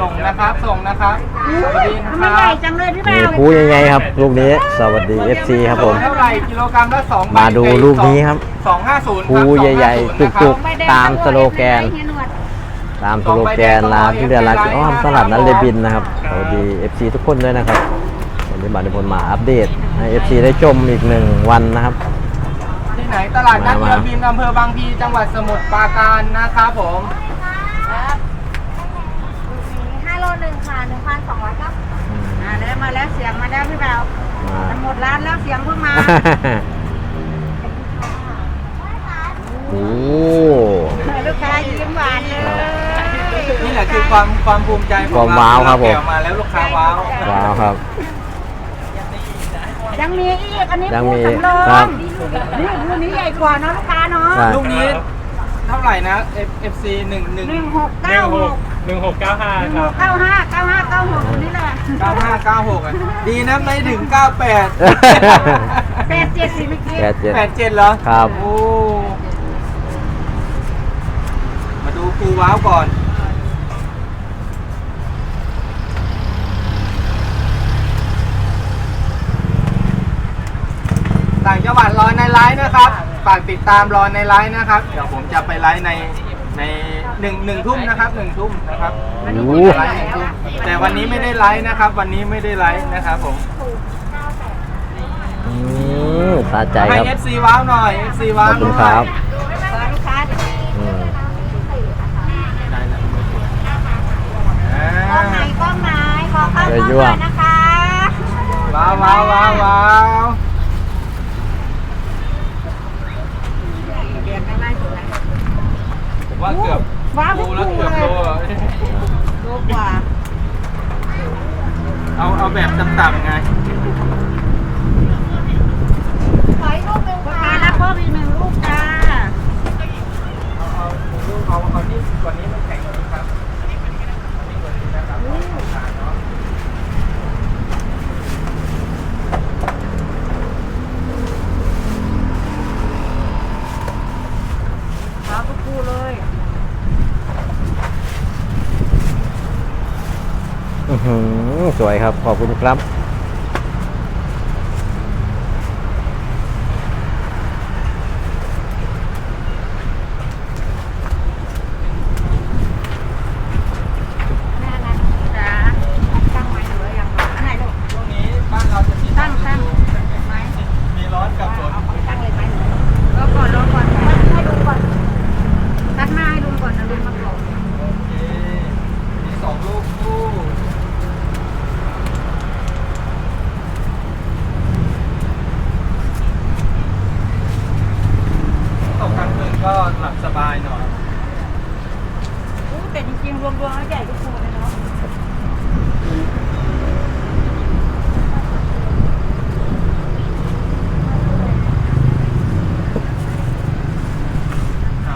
ส่งนะครับ ส่งนะครับสวัสดีนะทำคไมรับใหญ่จังเลยพี่นี่บ่าวปูยังไงครับ ลูกนี้สวัสดี FC ครับผม เท่าไหร่กิโลกรัมละสองใบมาดูลูกนี้ครับสองห้าศูนย์ปูใหญ่ๆจุกใบแดงๆตามสโลแกนเฮียหนวดตามสโลแกนร้านที่เรียนร้านอ้อมตลาดนัดเลบินนะครับสวัสดี FC ทุกคนด้วยนะครับวันนี้บาริพลมาอัปเดตให้ FC ได้ชมอีกหนึ่งวันนะครับที่ไหนตลาดนัดมา เรือบินอำเภอบางพลีจังหวัดสมุทรปราการนะครับผม ห้าโลหนึ่งค่ะหนึ่งพันสองร้อยเก้าสิบมาแล้วมาแล้วเสียงมาแล้วพี่บ่าวมาจะหมดร้านแล้วเสียงเพิ่งมาโอ้ลูกค้ายิ้มหวานเลยนี่แหละคือความความภูมิใจของความว้าวครับผมแกะมาแล้วลูกค้าว้าวว้าวครับยังมีอีกอันนี้ยังมีปูสำรองครับนี่ลูกนี้ใหญ่กว่าเนาะลูกค้าเนาะใช่ลูกนี้เท่าไหร่นะ F- FC หนึ่งหนึ่งหนึ่งหกเก้าหก หนึ่งหกเก้าห้าหนึ่งคหรับกเก้าห้าเก้าห้าเก้าหกนี่แหละเก้าห้าเก้าหกอะดีนะไม่ถึงเก้าแปดแปดเจ็ดสิเมื่อกี้แปดเจ็ดแปดเจ็ดเหรอครับ โอ้มาดูปูว้าวก่อน ต่างจังหวัดรอในไลฟ์นะครับ ฝากติดตามรอในไลฟ์นะครับ เดี๋ยวผมจะไปไลฟ์ใน ในหนึ่งหนึ่งทุ่มนะครับหนึ่งทุ่มนะครับโอ้โห ไลฟ์หนึ่งทุ่มแต่วันนี้ไม่ได้ไลฟ์นะครับ วันนี้ไม่ได้ไลฟ์นะครับผมอืมสะใจให้ ครับ FC ว้าวหน่อย FC ว้าขวอบคุณหน่อยครับลูกค้าอืมกล้องไหนกล้องไหนขอเข้ากล้องหน่อยนะคะว้าวว้าวว้าวว้าว เรียนได้ไหมสวย ผม ว่าเกือบว้าวโลแล้วเกือบโลอะโลกว่า เอาเอาแบบต่ำๆไง ขออีกรูปหนึ่ง ลูก ค่ะ ค้ารับเพิ่มอีกหนึ่งลูกจ้า เอาเอาลูกเอาเอาที่กว่านี้มันแข็งกว่านี้ครับอันนี้กว่านี้นะครับเอาทานเนาะ ขอทุกคู่เลย อื้อหือส วยครับ ขอบคุณครับ แม่นะจ้าตั้งไว้เหลืออย่างอันไหนลูก ช่วงนี้บ้านเราจะมี ตั้งตั้งไหม มีร้อนกับฝน เอาของตั้งเลยไหมรอก่อนรอก่อนให้ลุงก่อนตัดหน้าให้ลุงก่อนนะลุงมาก่อน โอเคมีสองลูกคู่ตก กลางคืนก็หลับสบายหน่อย อู้แต่จริงๆรวมๆแล้วใหญ่ทุกคู่เลยเนาะ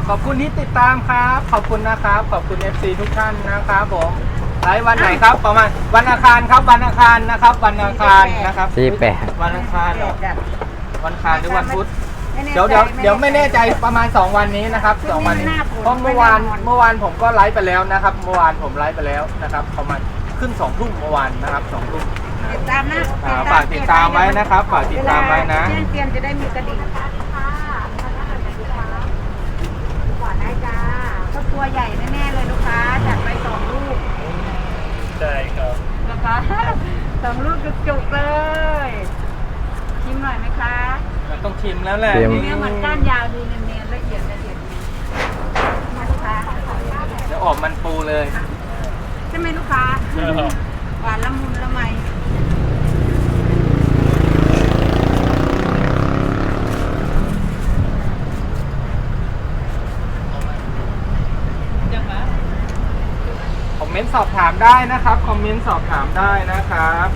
ขอบคุณที่ติดตามครับ ขอบคุณนะครับ ขอบคุณ FC ทุกท่านนะครับผมไลฟ์วันไหนครับ ประมาณวันอังคารครับ วันอังคารนะครับ วันอังคารนะครับ สี่แปด วันอังคารเหรอจัดวันอังคารหรือวันพุธไม่แน่ใจ เดี๋ยวเดี๋ยวเดี๋ยวไม่แน่ใจประมาณ 2 วันนี้นะครับสองวันนี้หน้าฝนเพราะเมื่อวานไม่แน่นอนเมื่อวานผมก็ไลฟ์ไปแล้วนะครับ เมื่อวานผมไลฟ์ไปแล้วนะครับประมาณขึ้นสองทุ่มเมื่อวานนะครับสองทุ่มติดตามนะอ่าฝากติดตามไว้นะครับฝากติดตามไว้นะแจ้งเตือนจะได้มีกระดิ่งก่อนได้จ้าก็ตัวใหญ่แน่ๆเลยลูกค้าจัดไปสองลูกใช่ครับนะคะสองลูกจุกๆเลยชิมหน่อยไหมคะมัน ต้องชิมแล้วแหละชิม เนื้อมันก้านยาวดีเนียนๆละเอียดละเอียดดีมาลูกค้าเดี๋ยวออกมันปูเลยใช่ไหมลูกค้าหวานละมุนละไมคอมเมนต์สอบถามได้นะครับ คอมเมนต์สอบถามได้นะครับ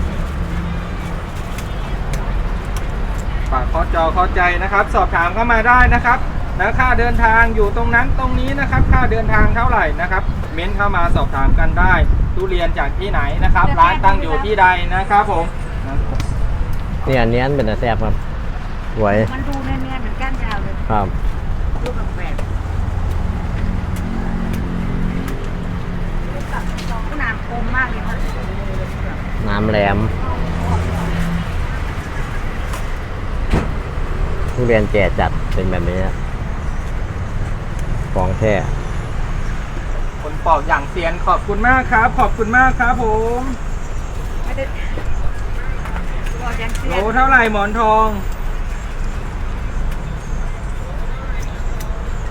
ฝากข้อจอเข้าใจนะครับ สอบถามเข้ามาได้นะครับนะค่าเดินทางอยู่ตรงนั้นตรงนี้นะครับ ค่าเดินทางเท่าไหร่นะครับ เม้นเข้ามาสอบถามกันได้ ทุเรียนจากที่ไหนนะครับ ร้านตั้งอยู่ที่ใดนะครับผมนี่อันนี้อันเป็นอาแซบครับสวยมันดูเนียนๆเหมือนก้านยาวเลยครับลูกแปลกๆผู้นำโค้งามแหลม ทุเรียนแก่จัดเป็นแบบนี้นะฟองแท้คนปอกอย่างเซียนขอบคุณมากครับ ขอบคุณมากครับผมไม่ได้รอแจงเสียโลเท่าไหร่หมอนทอง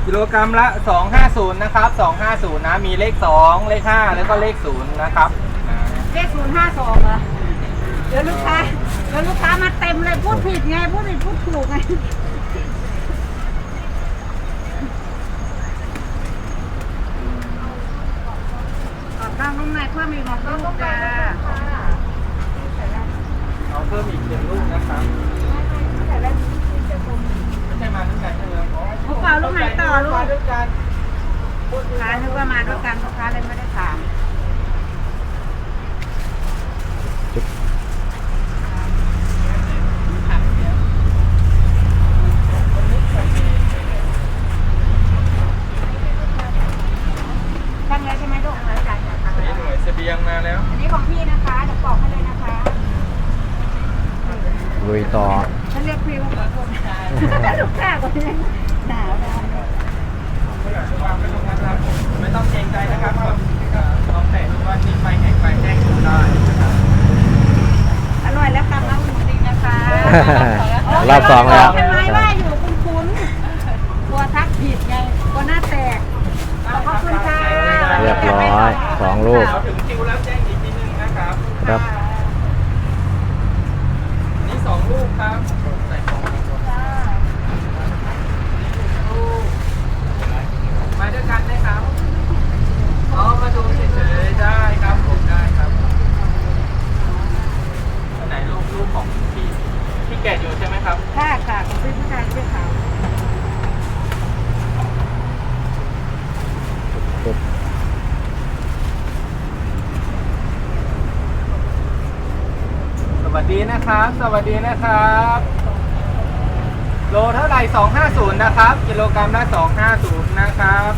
กิโลกรัมละ 250 นะครับ 250 นะ มีเลข 2 เลข 5 แล้วก็เลข 0 นะครับอ่าเลขศูนย์ห้าสองเหรอเดี๋ยวลูกค้า เดี๋ยวลูกค้ามาเต็มเลยพูดผิดไงพูดผิดพูดถูกไงขอบคุณนุ่มในเพิ่มอีกหนึ่งลูกจ้าเอาเพิ่มอีกหนึ่งลูกนะครับไม่ใช่มาด้วยกันใช่ไหมอ๋อลูกเปล่าลูกไหนต่อลูกมาด้วยกันลูกค้านึกว่ามาด้วยกันลูกค้าเลยไม่ได้ถามตั้งแล้วใช่ไหมลูกหลังจากจากทาง นี่ แล้ว หน่วยเสบียงมาแล้ว อันนี้ของพี่นะคะเดี๋ยวบอกให้เลยนะคะ ลุยต่อฉันเรียกพี่ว่าขอโทษลูกค้าคนนี้หนาวนะไม่ต้องเกรงใจนะครับลองแตะดูว่านิ่มไปแห้งไปแห้งดูได้นะครับอร่อยแล้วตามน้ำหมูดีนะคะรอบสองแล้วใช่ไหมว่าอยู่คุ้นคุ้นๆกลัวทักผิดไงกลัวหน้าแตกขอบคุณค่ะเรียบร้อยสองลูกเราถึงคิวแล้วแจ้งอีกทีนึงนะครับครับ นี่สอง ลูกครับใส่ของลูกมาด้วยกันไหมครับอ๋อมาดูเฉยๆได้ครับผมได้ครับอันไหนลูกลูกของพี่พี่แกะอยู่ใช่ไหมครับ ค่ะค่ะของพี่ผู้ชายชื่อขาว สวัสดีนะครับ สวัสดีนะครับ โลเท่าไหร่ 250 นะครับ กิโลกรัมละ 250 นะครับ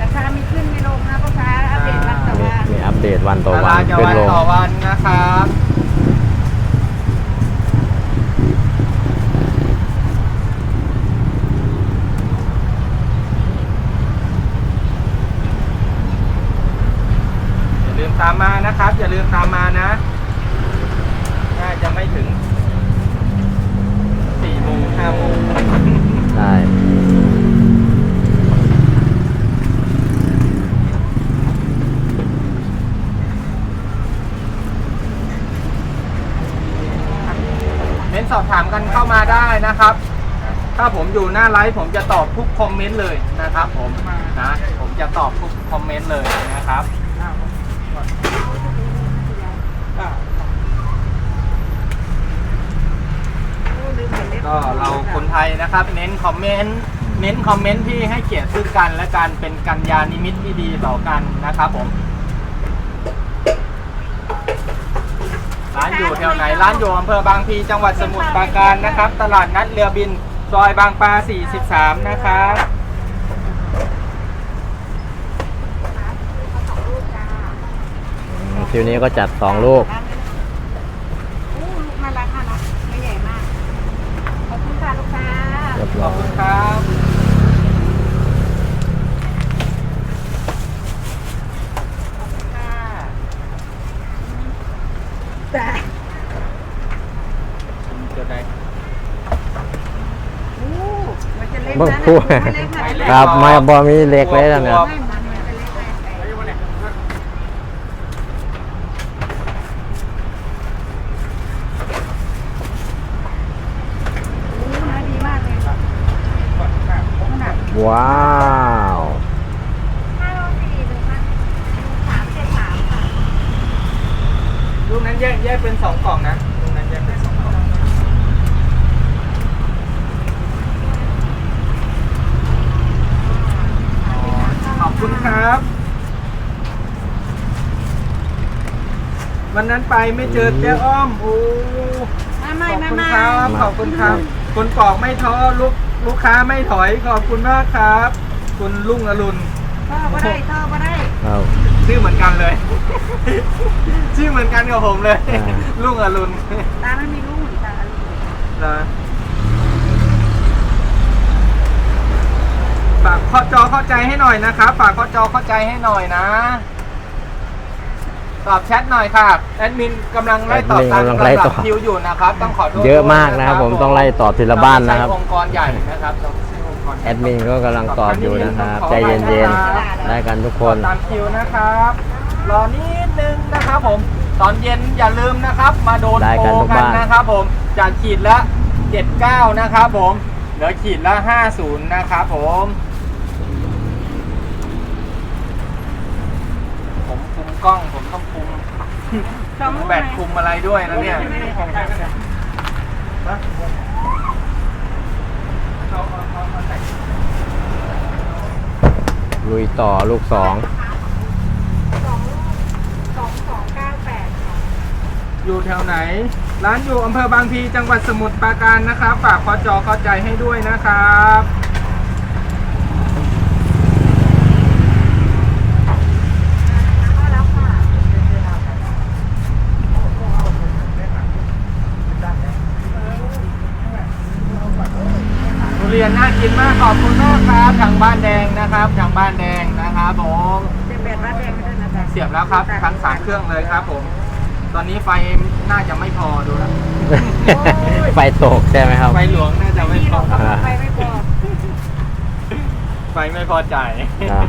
ราคามีขึ้นมีลงนะพ่อค้าอัปเดตวันต่อวันมีอัปเดตวันต่อตวัลานดจะขึ้นวันลง ต่อวันนะครับ อย่าลืม ตามมานะครับ อย่าลืมตามมานะ น่าจะไม่ถึง4โมง5โมงใช่เม้นสอบถามกันเข้ามาได้นะครับ ถ้าผมอยู่หน้าไลฟ์ผมจะตอบทุกคอมเมนต์เลยนะครับ ผมนะผมจะตอบทุกคอมเมนต์เลยนะครับ ก็เราคนไทยนะครับ เน้นคอมเมนต์เน้นคอมเมนต์ที่ให้เกียรติซึ่งกันและการเป็นกัญญาณิมิตที่ดีต่อกันนะครับผมร้านอยู่แถวไหนร้านอยู่อำเภอบางพลีจังหวัดสมุทรปราการนะครับ ตลาดนัดเรือบินซอยบางปลา 43 นะครับอืมคิวนี้ก็จัดสองลูก โอ้ลูกน่ารักน่ารักไม่ใหญ่มาก ขอบคุณค่ะลูกค้า เรียบ ขร้ออบคุยณครับแต่จุดไหนโอ้มันจะเล็กเบิ่งนะคู่ไม่เล็กนะครับไม่บอมีเล็กเลยนะเนี่ย ไม่มันมันจะเล็กไปโอ้เนื้อดีมากเลยขนาด ว้าวห้าโลสี่หนึ่งพันสามเจ็ดสามค่ะลูกนั้นแยกแยกเป็นสองกล่องนะลูกนั้นแยกเป็นสองกล่องขอบคุณครับ วันนั้นไปไม่เจอเจ๊อ้อมโอ้มาขไม่อบมาคุณมาครับขอบคุณครับ คนปอกไม่ท้อลูก ลูกค้าไม่ถอยขอบคุณมากครับ คุณลุงอรุณท่อมาได้ท่อมาได้ครับชื่อเหมือนกันเลย ชื่อเหมือนกันกับผมเลย อ่า ลุงอรุณตาไม่มีลูกตานะฝากข้อจอเข้าใจให้หน่อยนะครับฝากข้อจอเข้าใจให้หน่อยนะ ตอบแชทหน่อยค่ะแอดมินกำลังไล่ตอบตามแอดมินกำลังไล่ตอบลำดับคิวอยู่นะครับต้องขอโทษเยอะมากนะครับผมต้องไล่ตอบทีละบ้านนะครับ เไม่ใช่องค์กรใหญ่นะครับต้องใช้องค์กรใหญ่แอดมินก็กำลังตอบอยู่นะครับใจเย็นๆได้กันทุกคนตามคิวนะครับรอนิดนึงนะครับผมตอนเย็นอย่าลืมนะครับมาโดนได้โปกันรทุกกันบ้าน นะครับผมจากขีดละ 79 นะครับผมเหลือขีดละ 50 นะครับผม ผมคุม กล้องผมต้องคุมสองลูกแบตคุมอะไรด้วยนะเนี่ยลุยต่อลูกสองสองลูกสองสองเก้าแปดอยู่แถวไหน ร้านอยู่อำเภอบางพลีจังหวัดสมุทรปราการนะครับ ฝากขอจอเข้าใจให้ด้วยนะครับ ก็แล้วค่ะ ทุ เรียนน่ากินมากขอบคุณมากครับทางบ้านแดงนะครับทางบ้านแดงนะครับผมเจ็บแบดวัดแดงไม่ได้นะจ๊ะเสียบแล้วครับทั้งสามเครื่องเลยครับผม ตอนนี้ไฟน่าจะไม่พอดูแล้วไฟตกใช่ไหมครับไฟหลวงน่าจะไม่ที่พเราอขับรถไปไม่พอไฟไม่พอใจครับ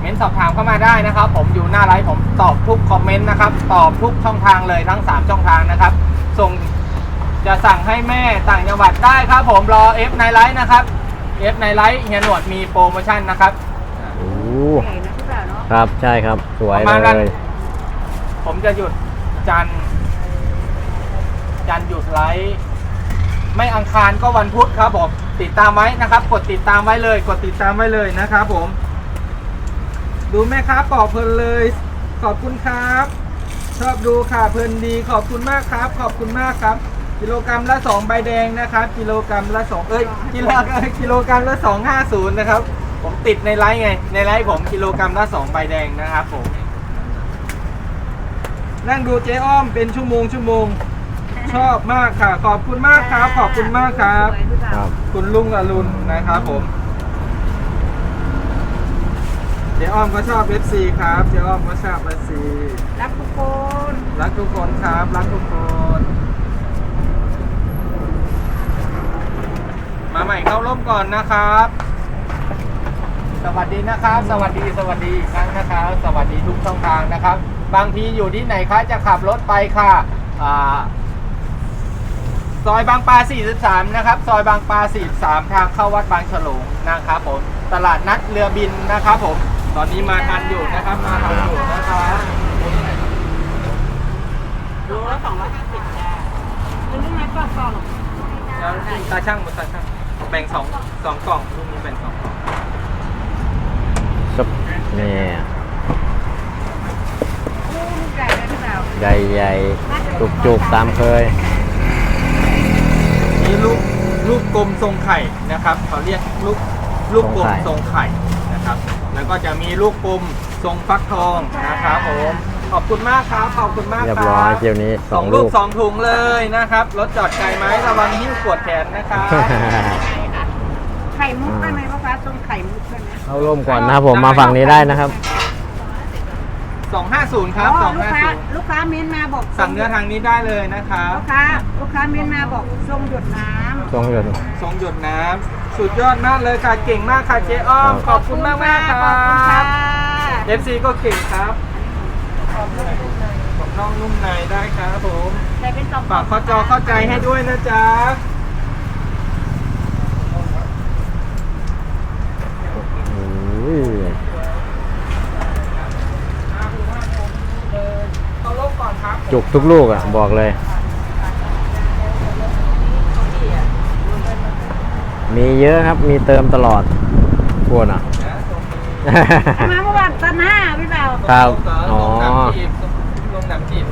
เม้นสอบถามเข้ามาได้นะครับ ผมอยู่หน้าไลฟ์ผมตอบทุกคอมเมนต์นะครับ ตอบทุกช่องทางเลยทั้ง 3 ช่องทางนะครับ ส่ง จะสั่งให้แม่ต่างจังหวัดได้ครับผมรอ F ในไลฟ์นะครับ F ในไลฟ์เฮียหนวดมีโปรโมชั่นนะครับ โอ้ใหญ่นะพี่บ่าวเนาะครับใช่ครับ สวยประมาณนั้นเลยผมจะหยุดจันทร์จันทร์หยุดไลฟ์ไม่อังคารก็วันพุธครับผมติดตามไว้นะครับ กดติดตามไว้เลย กดติดตามไว้เลยนะครับผม ดูแม่ค้าปอกเพลินเลย ขอบคุณครับ ชอบดูค่ะเพลินดี ขอบคุณมากครับ ขอบคุณมากครับ กิโลกรัมละ 2 ใบแดงนะครับ กิโลกรัมละ 2 เอ้ยกิโลกิโลกรัมละ 250 นะครับ ผมติดในไลฟ์ไง ในไลฟ์ผมกิโลกรัมละ 2 ใบแดงนะครับผม นั่งดูเจ๊อ้อมเป็นชั่วโมงชั่วโมง ชอบมากค่ะ ขอบคุณมากครับ ขอบคุณมากครับสวยพี่บ่าวครับ คุณลุงอรุณนะครับผม เจ๊อ้อมก็ชอบ FC ครับ เจ๊อ้อมก็ชอบ FC รักทุกคน รักทุกคนครับ รักทุกคน มาใหม่เข้าร่มก่อนนะครับ สวัสดีนะครับ สวัสดีสวัสดีอีกครั้งนะครับ สวัสดีทุกช่องทางนะครับ บางทีอยู่ที่ไหนคะจะขับรถไปค่ะอ่าซอยบางปลา 43 นะครับ ซอยบางปลา 43 ทางเข้าวัดบางฉลงนะครับผม ตลาดนัดเรือบินนะครับผม ตอนนี้มาทันอยู่นะครับ มาทันอยู่นะครับโลละสองร้อยห้าสิบจ้าเป็นยังไงก็สองแล้วตาช่างบนตาช่าง แบ่งสองสองกล่องลูกนี้แบ่งสองกล่องซุปนี่คู่ลูกใหญ่เลยพี่บ่าวใหญ่ๆจุกๆตามเคย นี่ลูกลูกกลมทรงไข่นะครับเขาเรียกลูกลูกกลมททรรงงไข่ไข่นะครับ แล้วก็จะมีลูกกลมทรงฟักทองนะครับผม ขอบคุณมากครับ ขอบคุณมากเรียบคร้อยรับเที่ยวนี้สสอองงลูลูกก สองถุงเลยนะครับ รถจอดไกลไหมระวังหิ้วปวดแขนนะครับไข่มุกได้ไหมพ่อค้าตรงไข่มุกได้ไหมเข้าร่มก่อนนะครับผมมาฝั่งนี้ได้นะครับ250ครับอ๋อลูกค้า250ลูกค้าเม้นมาบอกสั่งเนื้อทางนี้ได้เลยนะครับลูกค้าลูกค้าเม้นมาบอกทรงหยดน้ำช่วงหยุดทรงหยดน้ำสุดยอดมากเลยค่ะเก่งมากค่ะเจ๊อ้อมครับขอบคุณมากมากๆคขอบคุณรัค่ะบ FC ก็เก่งครับ ของน้องนุ่มในได้ครับผมแต่เป็นสองฝากข้อจอเข้าใจให้ด้วยนะจ๊ะโอ้ยเขาลบก่อนครับจุกทุกลูกอะ บอกเลย มีเยอะครับมีเติมตลอดพวกน่ะ มาเมื่อวันตอนหน้าพี่เบาครับ อ๋อ ลงหนังจีบ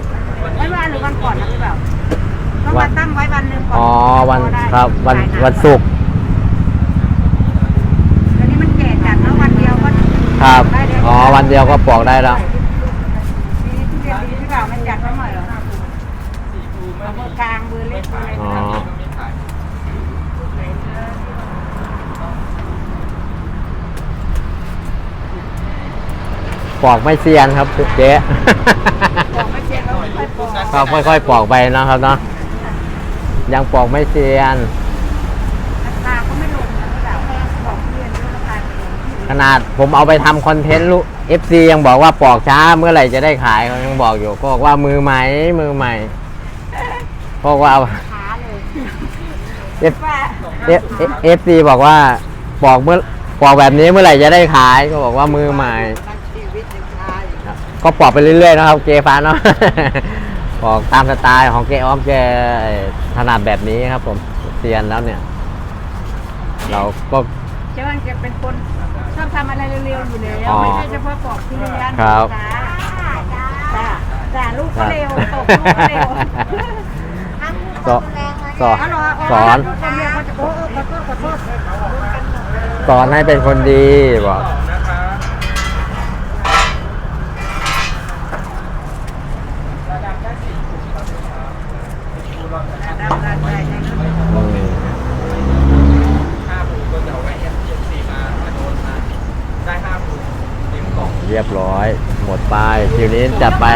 ไว้วันหรือวันก่อนนะพี่เบาต้องมาตั้งไว้วันหนึ่งก่อนอ๋อ วันครับ วัน วันศุกร์ อันนี้มันแก่จัดแล้ววันเดียวก็ครับอ๋อ วันเดียวก็ปลอกได้แล้ว ปอกไม่เซียนครับเจ๊บอกไม่เชียร์เราไม่ค่อยปอกก็ค่อยๆปอกไปนะครับเนาะยังปอกไม่เซียนราคาก็ไม่ลงนะระดับบอกทุเรียนด้วยราคาไม่ลงขนาดผมเอาไปทำคอนเทนต์ลูก FC ยังบอกว่าปอกช้าเมื่อไหร่จะได้ขายเขายังบอกอยู่ก็บอกว่ามือใหม่มือใหม่เพราะว่าช้าเลย F F F C บอกว่าปอกเมื่อปอกแบบนี้เมื่อไหร่จะได้ขายก็บอกว่ามือใหม่ ก็ปอกไปเรื่อยๆนะครับเกฟ้าเนาะปอกตามสไตล์ของเกออมแกถนัดแบบนี้ครับ ผมเซียนแล้วเนี่ย เราก็เจ้าจะเป็นคนชอบทำอะไรเร็วๆอยู่แล้วอ๋อไม่ใช่เฉพาะปอกทุเรียนครับจ้าจ้าจ้าลูกก็เร็วตกลูกก็เร็วสอนสอนอ๋อเหรสอนคนเรียนเขาจะโอ้เออขอโทษขอโทษสอนให้เป็นคนดีบอก นะคะระดับได้สี่ถุงครับดูรอบนะ ได้ได้ได้ได้ อืม ห้าถุงก็จะเอาไว้เอ็มซีมามาโดนมาได้ห้าถุงเต็มกล่อง เรียบร้อย หมดไป นี้จัดไป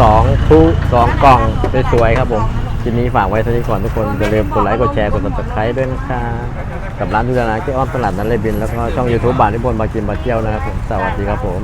สองทุสองกล่องสวยๆครับผมคลิปนี้ฝากไว้เท่านี้ก่อนทุกคนอย่าลืมกดไลค์กดแชร์กด subscribe ด้วยนะครับกับร้านทุกร้านที่อ้อมตลาดนัดเลยบินแล้วก็ช่องยูทูบบานนิพนธ์บากินบาเที่ยวนะครับผมสวัสดีครับผม